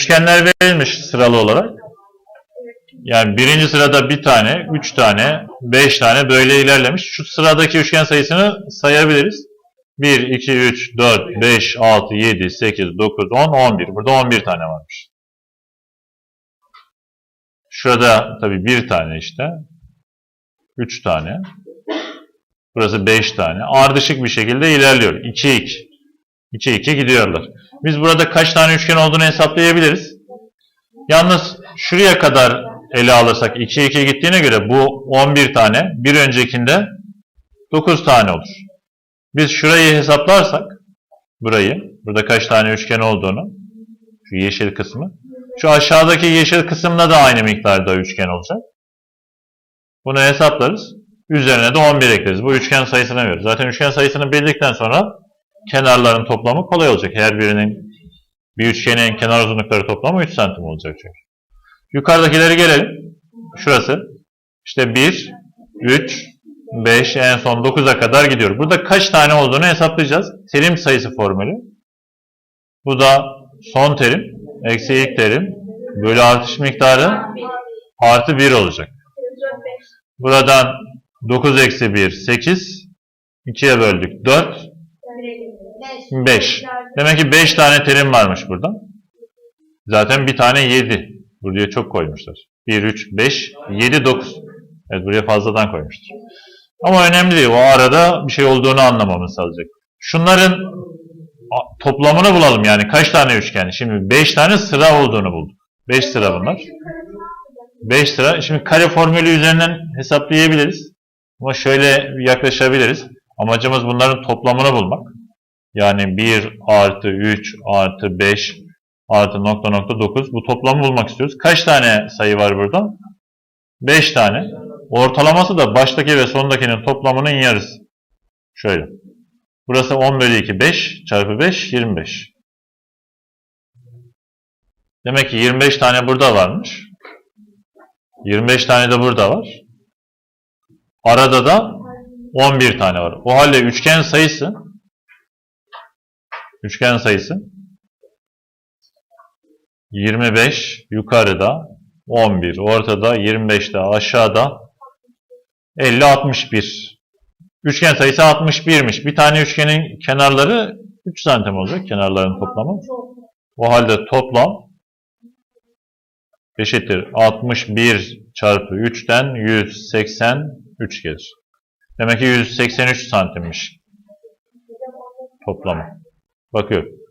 Üçgenler verilmiş sıralı olarak. Yani birinci sırada bir tane, üç tane, beş tane böyle ilerlemiş. Şu sıradaki üçgen sayısını sayabiliriz. 1, 2, 3, 4, 5, 6, 7, 8, 9, 10, 11. Burada 11 tane varmış. Şurada tabii bir tane işte. 3 tane. Burası 5 tane. Ardışık bir şekilde ilerliyor. 2, 2. 2, 2 gidiyorlar. Biz burada kaç tane üçgen olduğunu hesaplayabiliriz. Yalnız şuraya kadar ele alırsak 2, 2 gittiğine göre bu 11 tane. Bir öncekinde 9 tane olur. Biz şurayı hesaplarsak, burayı, burada kaç tane üçgen olduğunu, şu yeşil kısmı, şu aşağıdaki yeşil kısımda da aynı miktarda üçgen olacak. Bunu hesaplarız. Üzerine de 11 ekleriz. Bu üçgen sayısını veriyoruz. Zaten üçgen sayısını bildikten sonra kenarların toplamı kolay olacak. Her birinin bir üçgenin kenar uzunlukları toplamı 3 santim olacak çünkü. Yukarıdakileri gelelim. Şurası. İşte 1, 3, 5, en son 9'a kadar gidiyor. Burada kaç tane olduğunu hesaplayacağız. Terim sayısı formülü. Bu da son terim, eksi ilk terim, bölü artış miktarı artı 1 olacak. Buradan 9 eksi 1, 8. 2'ye böldük 4, 5. Demek ki 5 tane terim varmış burada. Zaten bir tane 7. Buraya çok koymuşlar. 1, 3, 5, 7, 9. Evet buraya fazladan koymuşlar. Ama önemli değil. O arada bir şey olduğunu anlamamız sağlayacak. Şunların toplamını bulalım yani. Kaç tane üçgen? Şimdi 5 tane sıra olduğunu bulduk. 5 sıra bunlar. 5 sıra. Şimdi kare formülü üzerinden hesaplayabiliriz. Ama şöyle yaklaşabiliriz. Amacımız bunların toplamını bulmak. Yani 1 artı 3 artı 5 artı nokta nokta 9. Bu toplamı bulmak istiyoruz. Kaç tane sayı var burada? 5 tane. Ortalaması da baştaki ve sondakinin toplamının yarısı. Şöyle. Burası 10 bölü 2 5 çarpı 5 25. Demek ki 25 tane burada varmış. 25 tane de burada var. Arada da 11 tane var. O halde üçgen sayısı üçgen sayısı 25 yukarıda 11 ortada 25 de aşağıda 50 61 üçgen sayısı 61'miş. Bir tane üçgenin kenarları 3 santim olacak kenarların toplamı. O halde toplam eşittir 61 çarpı 3'ten 183 gelir. Demek ki 183 santimmiş toplamı. Bakıyorum.